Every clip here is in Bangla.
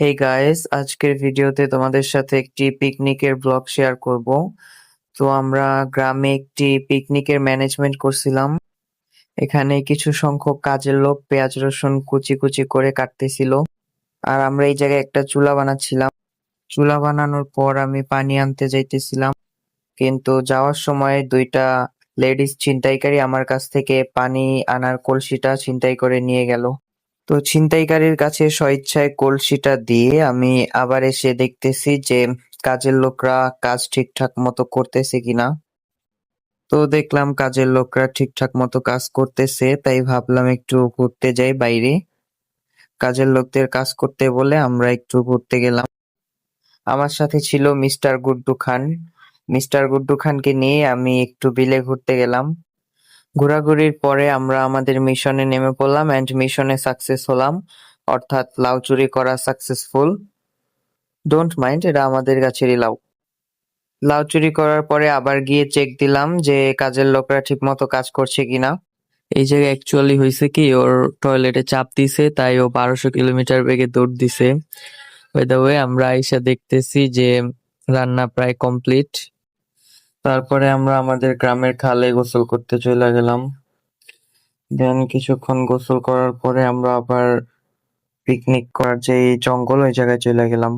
হেই গাইস আজকের ভিডিওতে তোমাদের সাথে একটি পিকনিকের ব্লগ শেয়ার করব। তো আমরা গ্রামে একটি পিকনিকের ম্যানেজমেন্ট করছিলাম। এখানে কিছু সংখ্যক কাজের লোক পেঁয়াজ, রসুন কুচি কুচি করে কাটতেছিল। আর আমরা এই জায়গায় একটা চুলা বানাচ্ছিলাম। চুলা বানানোর পর আমি পানি আনতে যাইতেছিলাম। কিন্তু যাওয়ার সময় দুইটা লেডিস ছিনতাইকারী আমার কাছ থেকে পানি আনার কলসিটা ছিনতাই করে নিয়ে গেল। তো ছিনতাইকারীর কাছে স্বইচ্ছায় কলসিটা দিয়ে আমি আবার এসে দেখতেছি যে কাজের লোকরা কাজ ঠিকঠাক মতো করতেছে কিনা। তো দেখলাম কাজের লোকরা ঠিকঠাক মতো কাজ করতেছে, তাই ভাবলাম একটু ঘুরতে যাই বাইরে। কাজের লোকদের কাজ করতে বলে আমরা একটু ঘুরতে গেলাম। আমার সাথে ছিল মিস্টার গুড্ডু খান। মিস্টার গুড্ডু খানকে নিয়ে আমি একটু বিলে ঘুরতে গেলাম। ঘোরাঘুরির পরে আমরা আমাদের মিশনে নেমে পড়লাম এন্ড মিশনে সাকসেস হলাম। অর্থাৎ লাউ চুরি করা সাকসেসফুল ডোন্ট মাইন্ড এটা আমাদের গাছেরই লাউ। লাউ চুরি করার পরে আবার গিয়ে চেক দিলাম যে কাজের লোকরা ঠিক মতো কাজ করছে কিনা। এই জায়গায় অ্যাকচুয়ালি হয়েছে কি, ওর টয়লেটে চাপ দিছে, তাই ও বারোশো কিলোমিটার বেগে দৌড় দিছে। ওই ওয়ে আমরা আইসা দেখতেছি যে রান্না প্রায় কমপ্লিট তারপরে আমরা আমাদের গ্রামের খালে গোসল করতে চলে গেলাম। দেন কিছুক্ষণ গোসল করার পরে আমরা আবার পিকনিক করার যে জঙ্গল, ওই জায়গায় চলে গেলাম।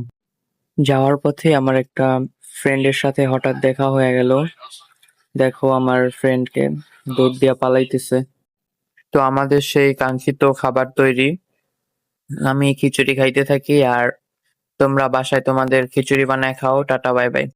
যাওয়ার পথে আমার একটা ফ্রেন্ডের সাথে হঠাৎ দেখা হয়ে গেল। দেখো আমার ফ্রেন্ডকে দৌড় দিয়া পালাইতেছে। তো আমাদের সেই কাঙ্ক্ষিত খাবার তৈরি। আমি খিচুড়ি খাইতে থাকি আর তোমরা বাসায় তোমাদের খিচুড়ি বানায় খাও। Tata, bye bye.